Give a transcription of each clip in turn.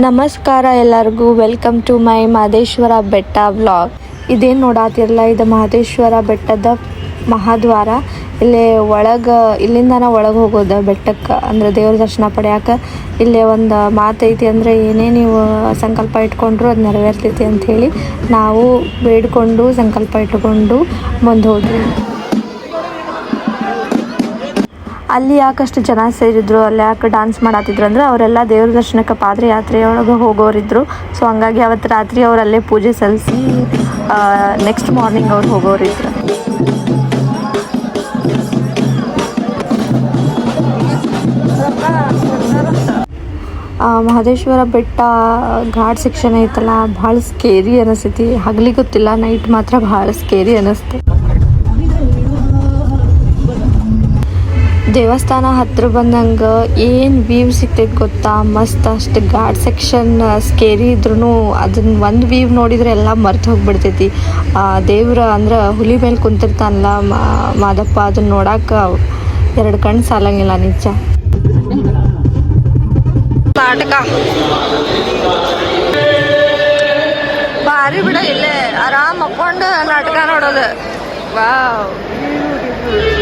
ನಮಸ್ಕಾರ ಎಲ್ಲರಿಗೂ. Welcome to my Mahadeshwara ಬೆಟ್ಟ ವ್ಲಾಗ್ ಇದೇನು ನೋಡಾತಿರಲ್ಲ, ಇದು ಮಹದೇಶ್ವರ ಬೆಟ್ಟದ ಮಹಾದ್ವಾರ. ಇಲ್ಲಿ ಒಳಗೆ, ಇಲ್ಲಿಂದನ ಒಳಗೆ ಹೋಗೋದು ಬೆಟ್ಟಕ್ಕೆ, ಅಂದ್ರೆ ದೇವ್ರ ದರ್ಶನ ಪಡೆಯಕ್ಕೆ ಇಲ್ಲಿ ಒಂದು ಮಾತೈತಿ ಅಂದರೆ ಏನೇ ನೀವು ಸಂಕಲ್ಪ ಇಟ್ಕೊಂಡ್ರು ಅದು ನೆರವೇರ್ತೈತಿ ಅಂಥೇಳಿ ನಾವು ಬೇಡಿಕೊಂಡು ಸಂಕಲ್ಪ ಇಟ್ಕೊಂಡು ಮುಂದೆ ಹೋದ್ವಿ. ಅಲ್ಲಿ ಯಾಕಷ್ಟು ಜನ ಸೇರಿದ್ರು, ಅಲ್ಲಿ ಯಾಕೆ ಡಾನ್ಸ್ ಮಾಡತ್ತಿದ್ರು ಅಂದ್ರೆ ಅವರೆಲ್ಲ ದೇವ್ರ ದರ್ಶನಕ್ಕೆ ಪಾದಯಾತ್ರೆಯೊಳಗೆ ಹೋಗೋರಿದ್ರು. ಸೊ ಹಂಗಾಗಿ ಅವತ್ತು ರಾತ್ರಿ ಅವ್ರು ಪೂಜೆ ಸಲ್ಲಿಸಿ ನೆಕ್ಸ್ಟ್ ಮಾರ್ನಿಂಗ್ ಅವ್ರು ಹೋಗೋರಿದ್ರು. ಮಹದೇಶ್ವರ ಬೆಟ್ಟ ಘಾಟ್ ಸೆಕ್ಷನ್ ಐತಲ್ಲ, ಭಾಳ ಸ್ಕೇರಿ ಅನಿಸ್ತೈತಿ. ಹಗಲಿ ಗೊತ್ತಿಲ್ಲ ನೈಟ್ ಮಾತ್ರ ಭಾಳ ಸ್ಕೇರಿ ಅನಿಸ್ತು ದೇವಸ್ಥಾನ ಹತ್ರ ಬಂದಂಗೆ ಏನು ವೀವ್ ಸಿಗ್ತೈತೆ ಗೊತ್ತಾ? ಮಸ್ತ್ ಅಷ್ಟು ಗಾಡ್ ಸೆಕ್ಷನ್ ಸ್ಕೇರಿ ಇದ್ರೂ ಅದನ್ನ ಒಂದು ವೀವ್ ನೋಡಿದ್ರೆ ಎಲ್ಲ ಮರ್ತು ಹೋಗ್ಬಿಡ್ತೈತಿ. ಆ, ದೇವ್ರ ಅಂದ್ರೆ ಹುಲಿ ಮೇಲೆ ಕುಂತಿರ್ತಾನಲ್ಲ ಮಾದಪ್ಪ ಅದನ್ನ ನೋಡಕ್ಕೆ ಎರಡು ಕಣ್ಣು ಸಾಲಂಗಿಲ್ಲ ನಿಜ. ನಾಟಕ. ಭಾರಿ ಬಿಡ ಇಲ್ಲೇ. ಆರಾಮ್ ಮಕ್ಕೊಂಡು ನಾಟಕ ನೋಡೋದು. ವಾವ್.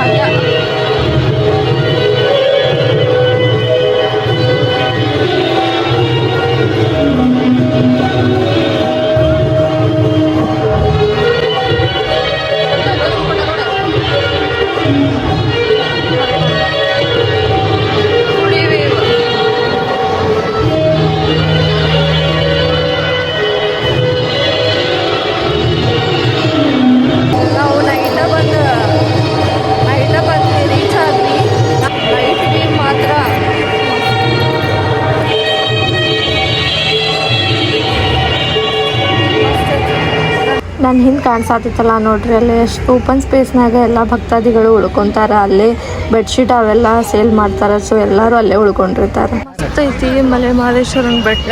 ನನ್ನ ಹಿಂದೆ ಕಾಣಿಸಾತಿತ್ತಲ್ಲ ನೋಡ್ರಿ ಅಲ್ಲಿ ಎಷ್ಟು ಓಪನ್ ಸ್ಪೇಸ್ನಾಗ ಎಲ್ಲ ಭಕ್ತಾದಿಗಳು ಉಳ್ಕೊಂತಾರ. ಅಲ್ಲೇ ಬೆಡ್ಶೀಟ್ ಅವೆಲ್ಲ ಸೇಲ್ ಮಾಡ್ತಾರ ಸೊ ಎಲ್ಲರೂ ಅಲ್ಲೇ ಉಳ್ಕೊಂಡಿರ್ತಾರೆ. ಮಸ್ತ್ ಐತಿ ಮಲೆ ಮಹದೇಶ್ವರನ ಬೆಟ್ಟ.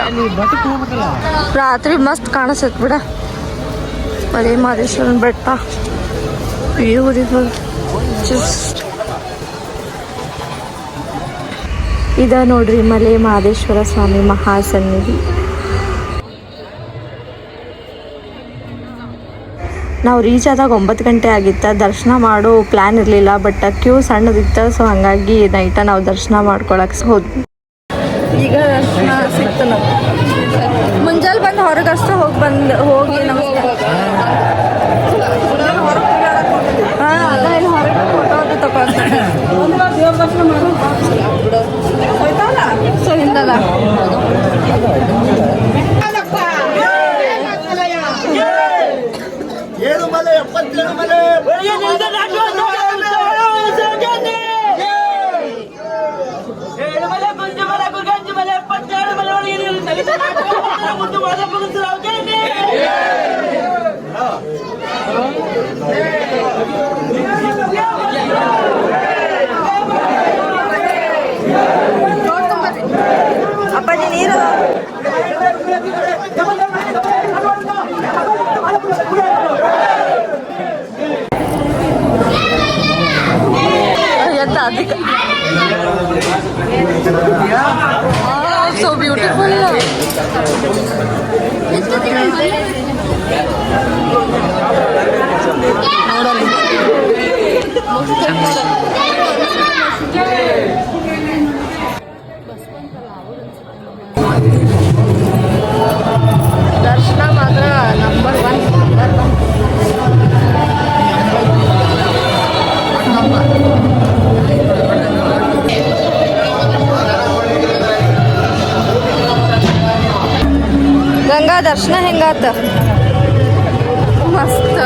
ರಾತ್ರಿ ಮಸ್ತ್ ಕಾಣಿಸತ್ ಬಿಡ. ಮಲೆ ಮಹದೇಶ್ವರನ ಬೆಟ್ಟ ಜಸ್ಟ್ ಇದ ನೋಡ್ರಿ ಮಲೆ ಮಹದೇಶ್ವರ ಸ್ವಾಮಿ ಮಹಾಸನ್ನಿಧಿ. ನಾವು ರೀಚ್ ಆದಾಗ ಒಂಬತ್ತು ಗಂಟೆ ಆಗಿತ್ತು. ದರ್ಶನ ಮಾಡೋ ಪ್ಲ್ಯಾನ್ ಇರಲಿಲ್ಲ ಬಟ್ ಕ್ಯೂ ಸಣ್ಣದಿತ್ತು ಸೊ ಹಾಗಾಗಿ ನೈಟ ನಾವು ದರ್ಶನ ಮಾಡ್ಕೊಳಕ್ಕೆ ಹೋದ್ವಿ ಈಗ ದರ್ಶನ ಸಿಕ್ತು ನಾವು ಮುಂಜಾನೆ ಬಂದು ಹೊರಗಷ್ಟೇ ಹೋಗಿ ಬಂದು ಹೋಗಿ ಹೊರಗೆ ಸೊ ಹಿಂದಲ್ಲ? ஏழுமலை பஞ்சமலை குர்காஞ்சி மலை பஞ்சாடு மலை வழியில் நலித்த நாட்டு முத்து வளர்ப்பு ಎತ್ತ ಅದಕ್ಕೆ ಸೊ ಬ್ಯೂಟಿಫುಲ್ ದರ್ಶನ ಮಾತ್ರ ನಂಬರ್ ಹೆಂಗಾತ ಮಸ್ತ್.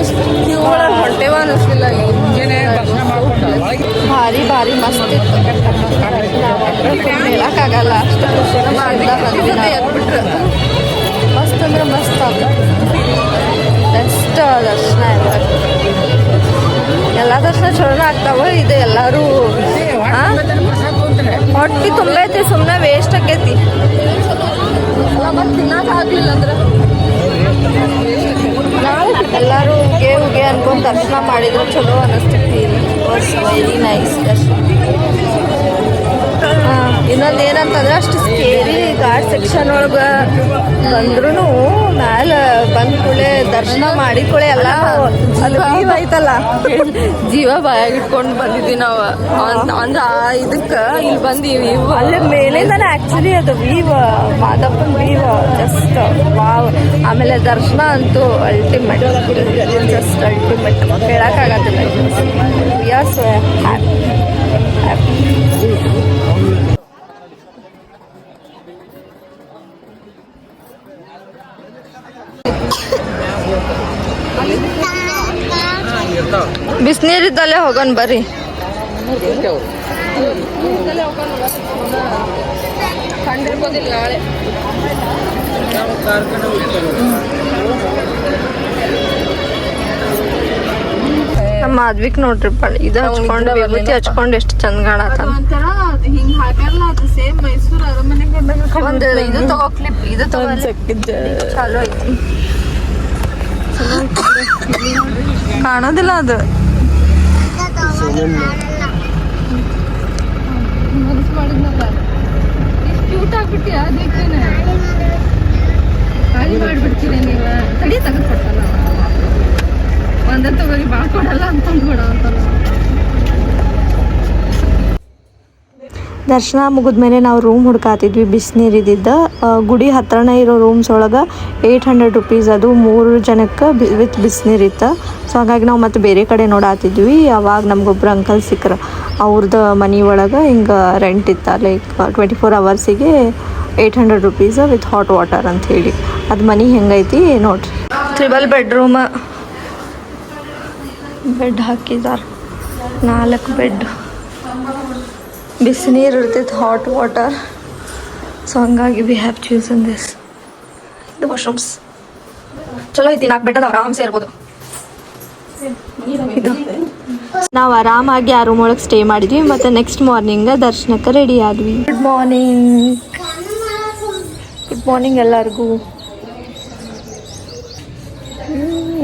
ಎಷ್ಟು ಹೊಟ್ಟೆವ ಅನ್ನಿಸ್ಲಿಲ್ಲ ಭಾರಿ ಭಾರಿ ಮಸ್ತ್ ಇತ್ತು. ಹೇಳಕ್ಕಾಗಲ್ಲ. ಅಷ್ಟು ಮಸ್ತ್ ಅಂದ್ರೆ ಮಸ್ತ್ ಆತ ಬೆಸ್ಟ್ ದರ್ಶನ ಎಲ್ಲ. ಎಲ್ಲ ದರ್ಶನ ಚಲೋ ಆಗ್ತಾವ ಇದು ಎಲ್ಲರೂ? ಹೊಟ್ಟಿ ತುಂಬೈತಿ ಸುಮ್ಮನೆ ವೇಸ್ಟ್ ಆಕೈತಿ. ಎಲ್ಲರೂ ಉಗೆ ಉಗೆ ಅನ್ಕೊಂಡು ದರ್ಶನ ಮಾಡಿದ್ರು, ಚಲೋ ಅನಿಸ್ತೈತಿ. ವಾಸ್ ವೆರಿ ನೈಸ್ ದರ್ಶನ ಇನ್ನೊಂದು ಏನಂತಂದ್ರೆ ಅಷ್ಟು ಸ್ಕೇರಿ ಘಾಟ್ ಸೆಕ್ಷನ್ ಒಳಗೆ ಬಂದ್ರೂ ಮ್ಯಾಲ ಬಂದ ಕೂಡಲೇ ದರ್ಶನ ಮಾಡಿ ಕೂಡಲೇ ಎಲ್ಲ ಐತಲ್ಲ ಜೀವ ಬಾಯಾಗ ಇಟ್ಕೊಂಡು ಬಂದಿದ್ವಿ ನಾವು. ಅಂದ್ರ ಆ ಇದಕ್ಕ ಇಲ್ಲಿ ಬಂದೀವಿ ಅಲ್ಲಿ ಮೇಲಿಂದಾನೆ ಆಕ್ಚುಲಿ ಅದು ವೀವ್ ಮಾದಪ್ಪನ ವೀವ್ ಜಸ್ಟ್ ವಾವ್. ಆಮೇಲೆ ದರ್ಶನ ಅಂತೂ ಅಲ್ಟಿಮೇಟ್ ಜಸ್ಟ್ ಅಲ್ಟಿಮೇಟ್ ಹೇಳಕ್ಕಾಗತ್ತಿಲ್ಲ ಯಸ್ ಹ್ಯಾಪಿ ಬಿಸಿನೀರಿದ್ದಲ್ಲೇ ಹೋಗೋಣ ಬರ್ರಿ. ನಮ್ಮ ಮಾದ್ವಿಕ್ ನೋಡ್ರಿ ಇದು ಹಚ್ಕೊಂಡು ವಿಭೂತಿ ಹಚ್ಕೊಂಡು ಎಷ್ಟು ಚಂದ ಕಾಣತ್ತ ಒಂಥರ ಹಿಂಗ್ ಹಾಕ್ಯಾರಲ್ಲ ಅದು ಸೇಮ್ ಮೈಸೂರು ಅರಮನೆ ಒಂದು ಇದು ತಗೋ ಕ್ಲಿಪ್ ಇದು ತಗೋ ಚಲೋ ಐತಿ ಕಾಣೋದಿಲ್ಲ ಅದು. ಮಾಡಿದ್ನಲ್ಲ ಎಷ್ಟು ಕ್ಯೂಟ್ ಅದಕ್ಕೇನೆ ಖಾಲಿ ಮಾಡಿಬಿಡ್ತೀನಿ ನೀವು? ತಡಿ, ತೆಗೆದು ಕೊಟ್ಟಲ್ಲ ಒಂದೇ ತಗೋರಿ ಭಾಳ ಕೊಡಲ್ಲ ಅಂತ ಕೊಡ ಅಂತಲ್ಲ ದರ್ಶನ ಮುಗಿದ್ಮೇಲೆ ನಾವು ರೂಮ್ ಹುಡ್ಕಾತಿದ್ವಿ ಬಿಸಿನೀರಿದ್ದ ಗುಡಿ ಹತ್ರನೇ ಇರೋ ರೂಮ್ಸ್ ಒಳಗೆ ಏಯ್ಟ್ ಹಂಡ್ರೆಡ್ ರುಪೀಸ್ ಅದು ಮೂರು ಜನಕ್ಕೆ ವಿತ್ ಬಿಸಿನೀರಿತ್ತು ಸೊ ಹಾಗಾಗಿ ನಾವು ಮತ್ತೆ ಬೇರೆ ಕಡೆ ನೋಡಾತಿದ್ವಿ. ಅವಾಗ ನಮ್ಗೊಬ್ರು ಅಂಕಲ್ ಸಿಕ್ಕರು. ಅವ್ರದ್ದು ಮನೆ ಒಳಗೆ ಹಿಂಗೆ ರೆಂಟ್ ಇತ್ತ like twenty four ಅವರ್ಸಿಗೆ eight hundred rupees with hot water ಅಂತ ಹೇಳಿ. ಅದು ಮನೆ ಹೆಂಗೈತಿ ನೋಡ್ರಿ. ತ್ರಿಬಲ್ ಬೆಡ್ರೂಮ್ ಬೆಡ್ ಹಾಕಿದ್ದಾರೆ ನಾಲ್ಕು ಬೆಡ್ ಬಿಸಿನೀರು ಇರ್ತೈತೆ ಹಾಟ್ ವಾಟರ್ ಸೊ ಹಂಗಾಗಿ we have choose in this ಇದು ವಾಶ್ರೂಮ್ಸ್ ಚಲೋ ಐತಿ ನಾಲ್ಕು ಬೆಟ್ಟದ ಆರಾಮ್ಸೆ ಇರ್ಬೋದು. ನಾವು ಆರಾಮಾಗಿ ಆ ರೂಮ್ ಒಳಗೆ ಸ್ಟೇ ಮಾಡಿದ್ವಿ, ಮತ್ತು ನೆಕ್ಸ್ಟ್ ಮಾರ್ನಿಂಗ್ ದರ್ಶನಕ್ಕೆ ರೆಡಿ ಆದ್ವಿ. ಗುಡ್ ಮಾರ್ನಿಂಗ್ ಗುಡ್ ಮಾರ್ನಿಂಗ್ ಎಲ್ಲರಿಗೂ.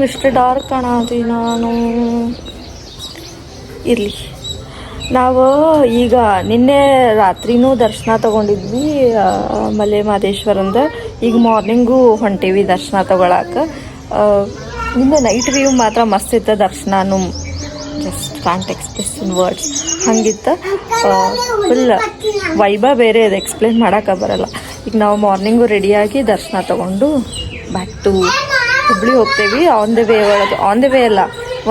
ಎಷ್ಟು ಡಾರ್ಕ್ ಕಾಣತಿ ನಾನು ಇರಲಿ. ನಾವು ಈಗ ನಿನ್ನೆ ರಾತ್ರಿನೂ ದರ್ಶನ ತಗೊಂಡಿದ್ವಿ ಮಲೆ ಮಹದೇಶ್ವರಂದ ಈಗ ಮಾರ್ನಿಂಗು ಹೊಂಟೀವಿ ದರ್ಶನ ತಗೊಳಕ್ಕೆ ನಿನ್ನೆ ನೈಟ್ ವ್ಯೂ ಮಾತ್ರ ಮಸ್ತ್ ಇತ್ತು ದರ್ಶನನು. Just can't express in words ಹಂಗಿತ್ತು full ವೈಭ ಬೇರೆ ಇದೆ ಎಕ್ಸ್ಪ್ಲೇನ್ ಮಾಡೋಕೆ ಬರಲ್ಲ. ಈಗ ನಾವು ಮಾರ್ನಿಂಗು ರೆಡಿಯಾಗಿ ದರ್ಶನ ತಗೊಂಡು ಬ್ಯಾಕ್ ಟು ಹುಬ್ಳಿ ಹೋಗ್ತೇವಿ. ಆನ್ ದ ವೇ ಒಳಗೆ ಆನ್ ದ ವೇ ಅಲ್ಲ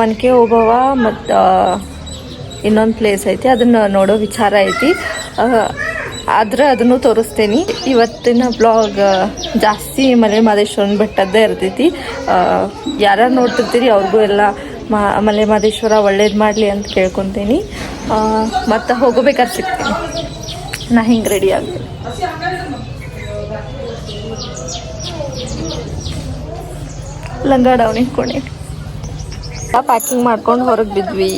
ಒನ್ ಕೆ ಓಬವ್ವ ಮತ್ತು ಇನ್ನೊಂದು ಪ್ಲೇಸ್ ಐತಿ, ಅದನ್ನು ನೋಡೋ ವಿಚಾರ ಐತಿ. ಆದ್ರೆ ಅದನ್ನು ತೋರಿಸ್ತೇನೆ. ಇವತ್ತಿನ ಬ್ಲಾಗ್ ಜಾಸ್ತಿ ಮಲೆ ಮಹದೇಶ್ವರನ ಬೆಟ್ಟದ್ದೇ ಇರ್ತೈತಿ. ಯಾರ್ಯಾರು ನೋಡ್ತಿರ್ತೀರಿ ಅವ್ರಿಗೂ ಎಲ್ಲ ಮಾ ಮಲೆ ಮಹದೇಶ್ವರ ಒಳ್ಳೇದು ಮಾಡಲಿ ಅಂತ ಕೇಳ್ಕೊತೀನಿ. ಮತ್ತು ಹೋಗಬೇಕಾದ್ರೆ ಸಿಗ್ತೀನಿ. ನಾ ಹಿಂಗೆ ರೆಡಿ ಆಗ್ತೀನಿ. ಲಂಗ ಇಟ್ಕೊಂಡೆ. ಪ್ಯಾಕಿಂಗ್ ಮಾಡ್ಕೊಂಡು ಹೊರಗೆ ಬಿದ್ವಿ.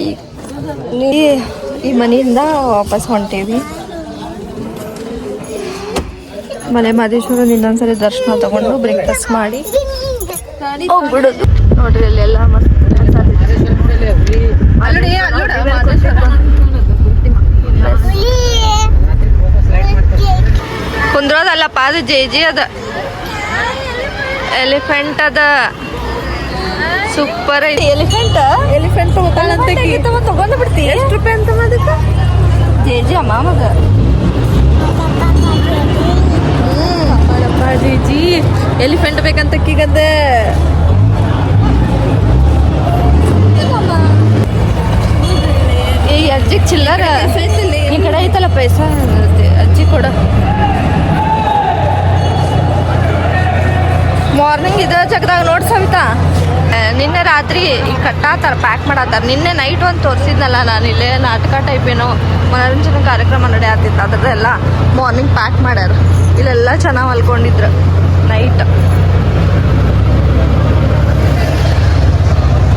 ಈ ಮನೆಯಿಂದ ವಾಪಸ್ ಹೊಂಟೀವಿ. ಮಲೆ ಮಹದೇಶ್ವರನ ಇನ್ನೊಂದ್ಸರಿ ದರ್ಶನ ತಗೊಂಡು ಬ್ರೇಕ್ಫಾಸ್ಟ್ ಮಾಡಿ ಹೋಗ್ಬಿಡೋದು. ನೋಡ್ರಿ, ಅಲ್ಲೆಲ್ಲ ಮಸ್ತ್ ಕುಂದ್ರೋದಲ್ಲಪ್ಪ ಅದು ಜೆ ಜಿ ಅದ. ಎಲಿಫೆಂಟ್ ಅದ. ಸೂಪರ್ ಐತಿ ಎಲಿಫೆಂಟ್ ಎಲಿಫೆಂಟ್ ತಗೊಂಡು ಬಿಡ್ತಿ ಎಷ್ಟು ರೂಪಾಯಿ ಅಂತ ಅದಕ್ಕೆ? ಜೆ ಜಿ ಅಮ್ಮ ಮಗ. ಜಿ ಎಲಿಫೆಂಟ್ ಬೇಕಂತ ಕೀಗಂದೆ ಈ ಅಜ್ಜಿ ಚಿಲ್ಲರ. ಈ ಕಡೆ ಐತಲ್ಲ ಪೈಸಾ ಅಜ್ಜಿ ಕೊಡ. ಮಾರ್ನಿಂಗ್ ಇದ ಜಗದಾಗ ನೋಡ್ ಸವಿತಾ? ನಿನ್ನೆ ರಾತ್ರಿ ಈಗ ಕಟ್ಟಾತಾರ ಪ್ಯಾಕ್ ಮಾಡತ್ತಾರ. ನಿನ್ನೆ ನೈಟ್ ಒಂದು ತೋರಿಸಿದ್ನಲ್ಲ ನಾನು ಇಲ್ಲೇ ನಾಟಕ ಟೈಪ್ ಏನೋ ಮನೋರಂಜನೆ ಕಾರ್ಯಕ್ರಮ ನಡೆಯತ್ತಿತ್ತು ಅದರದೆಲ್ಲ ಮಾರ್ನಿಂಗ್ ಪ್ಯಾಕ್ ಮಾಡ್ಯಾರ. ಇಲ್ಲೆಲ್ಲ ಚೆನ್ನಾಗಿ ಮಲ್ಕೊಂಡಿದ್ರು ನೈಟ್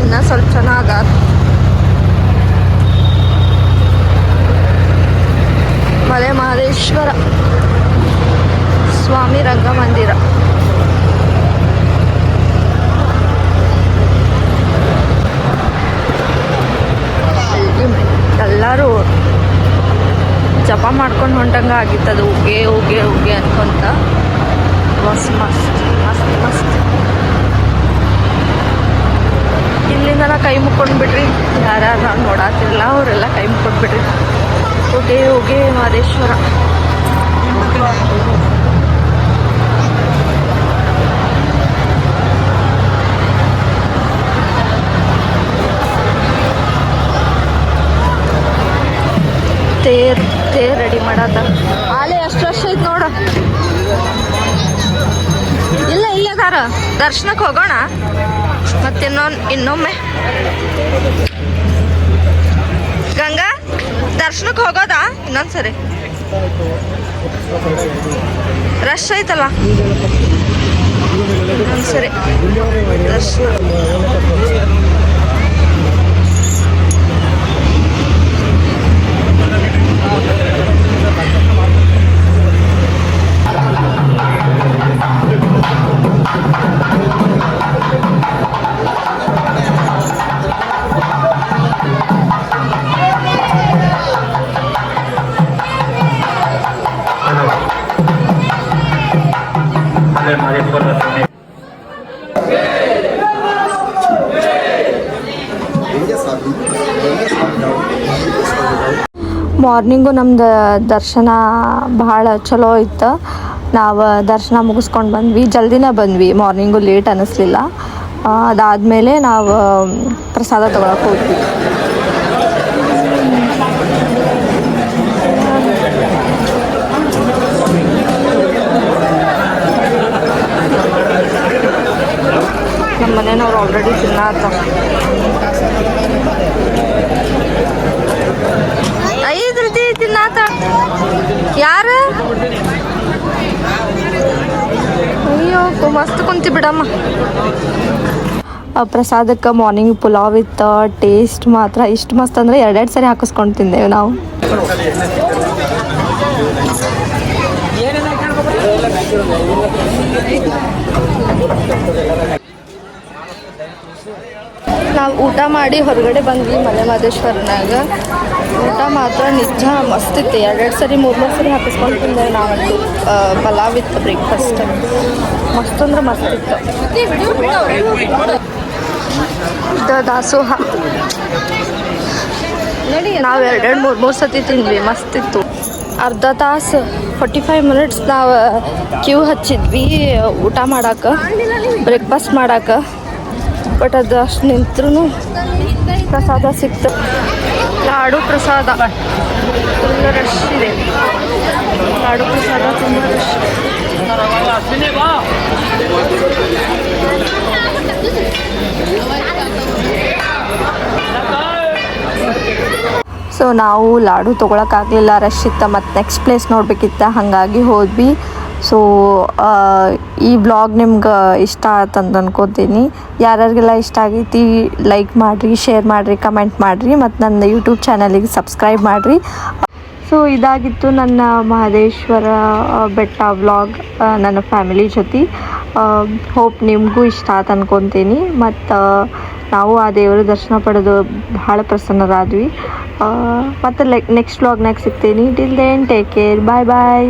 ಇನ್ನ ಸ್ವಲ್ಪ ಚೆನ್ನಾಗ ಮಲೆ ಮಹದೇಶ್ವರ ಸ್ವಾಮಿ ರಂಗ ಆಗಿತ್ತು ಅದು ಹೋಗಿ ಉಗ್ಗೆ ಉಗ್ಗೆ ಅನ್ಕೊಂತ. ಮಸ್ತ್ ಮಸ್ತ್ ಮಸ್ತ್ ಮಸ್ತ್. ಇಲ್ಲಿಂದ ಕೈ ಮುಕ್ಕೊಂಡು ಬಿಡ್ರಿ ಯಾರ್ಯಾರು ನಾನು ನೋಡಾತಿರಲ್ಲ, ಅವರೆಲ್ಲ ಕೈ ಮುಕ್ಕೊಂಡು ಬಿಡ್ರಿ ಉಗೆ ಉಗೆ ಮಹದೇಶ್ವರ. ತೇರ್. ಮಾಡತ್ತ ಆಲೆ ಎಷ್ಟು ವರ್ಷ ಐತ್ ನೋಡ. ಇಲ್ಲ ಇಲ್ಲ ಅದಾರ ದರ್ಶನಕ್ಕೆ ಹೋಗೋಣ. ಮತ್ತೆ ಇನ್ನೊಂದು ಇನ್ನೊಮ್ಮೆ. ಗಂಗಾ ದರ್ಶನಕ್ಕೆ ಹೋಗೋದಾ? ಇನ್ನೊಂದ್ಸರಿ. ರಶ್ ಐತಲ್ಲ ಇನ್ನೊಂದ್ಸರಿ. ದರ್ಶನ ಮಾರ್ನಿಂಗು ನಮ್ದು ದರ್ಶನ ಭಾಳ ಚಲೋ ಇತ್ತು. ನಾವು ದರ್ಶನ ಮುಗಿಸ್ಕೊಂಡು ಬಂದ್ವಿ. ಜಲ್ದಿನೇ ಬಂದ್ವಿ. ಮಾರ್ನಿಂಗು ಲೇಟ್ ಅನ್ನಿಸ್ಲಿಲ್ಲ ಅದಾದಮೇಲೆ ನಾವು ಪ್ರಸಾದ ತೊಗೊಳಕ್ಕೆ ಹೋದ್ವಿ. ನಮ್ಮ ಮನೆಯವ್ರು ಆಲ್ರೆಡಿ ತಿನ್ನಾತ ಮಸ್ತ್ ಕುಂತಿ ಬಿಡಮ್ಮ ಆ ಪ್ರಸಾದಕ್ಕೆ ಮಾರ್ನಿಂಗ್ ಪುಲಾವ್ ಇತ್ತು ಟೇಸ್ಟ್ ಮಾತ್ರ ಇಷ್ಟು ಮಸ್ತ್ ಅಂದರೆ ಎರಡೆರಡು ಸರಿ ಹಾಕಿಸ್ಕೊಂಡು ತಿಂದೇವೆ ನಾವು ನಾವು ಊಟ ಮಾಡಿ ಹೊರಗಡೆ ಬಂದ್ವಿ ಮಲೆ ಮಹದೇಶ್ವರನಾಗ. ಊಟ ಮಾತ್ರ ನಿಜ, ಮಸ್ತ್ ಇತ್ತು. ಎರಡೆರಡು ಸರಿ, ಮೂರು ಮೂರು ಸರಿ ಹಾಕಿಸ್ಕೊಂಡು ತಿಂದೆ ನಾವಂತೂ. ಪಲಾವ್ ಇತ್ತು ಬ್ರೇಕ್ಫಾಸ್ಟ್ ಮಸ್ತ್ ಅಂದ್ರೆ ಮಸ್ತ್ ಇತ್ತು. ದಾಸೋಹ. ನೋಡಿ, ನಾವು ಎರಡೆರಡು, ಮೂರು ಮೂರು ಸತಿ ತಿಂದ್ವಿ. ಮಸ್ತ್ ಇತ್ತು. ಅರ್ಧ ತಾಸು ಫೋರ್ಟಿ ಫೈವ್ ಮಿನಿಟ್ಸ್ ನಾವು ಕ್ಯೂ ಹಚ್ಚಿದ್ವಿ, ಊಟ ಮಾಡಕ್ಕೆ ಬ್ರೇಕ್ಫಾಸ್ಟ್ ಮಾಡಕ್ಕೆ ಬಟ್ ಅದು ಅಷ್ಟು ನಿಂತ್ರೂ ಪ್ರಸಾದ ಸಿಕ್ತು. ಲಾಡು ಪ್ರಸಾದ. ತುಂಬ ರಶ್ ಇದೆ. ಲಾಡು ಪ್ರಸಾದ ತುಂಬ ರಶ್ ಸೊ ನಾವು ಲಾಡು ತೊಗೊಳಕ್ಕಾಗಲಿಲ್ಲ. ರಶ್ ಇತ್ತ ಮತ್ತು ನೆಕ್ಸ್ಟ್ ಪ್ಲೇಸ್ ನೋಡ್ಬೇಕಿತ್ತ. ಹಾಗಾಗಿ ಹೋದ್ವಿ. ಸೊ ಈ ಬ್ಲಾಗ್ ನಿಮ್ಗೆ ಇಷ್ಟ ಆತಂತ ಅನ್ಕೋತೀನಿ. ಯಾರ್ಯಾರಿಗೆಲ್ಲ ಇಷ್ಟ ಆಗೈತಿ ಲೈಕ್ ಮಾಡಿರಿ ಶೇರ್ ಮಾಡಿರಿ ಕಮೆಂಟ್ ಮಾಡಿರಿ ಮತ್ತು ನನ್ನ ಯೂಟ್ಯೂಬ್ ಚಾನಲಿಗೆ ಸಬ್ಸ್ಕ್ರೈಬ್ ಮಾಡಿರಿ. ಸೊ ಇದಾಗಿತ್ತು ನನ್ನ ಮಹದೇಶ್ವರ ಬೆಟ್ಟ ವ್ಲಾಗ್ ನನ್ನ ಫ್ಯಾಮಿಲಿ ಜೊತೆ. ಹೋಪ್ ನಿಮಗೂ ಇಷ್ಟ ಆತ ಅನ್ಕೊತೀನಿ. ಮತ್ತು ನಾವು ಆ ದೇವರ ದರ್ಶನ ಪಡೆದು ಭಾಳ ಪ್ರಸನ್ನರಾದ್ವಿ. ಮತ್ತು ಲೈಕ್ ನೆಕ್ಸ್ಟ್ ವ್ಲಾಗ್ನಾಗ ಸಿಗ್ತೀನಿ. Till then take care bye bye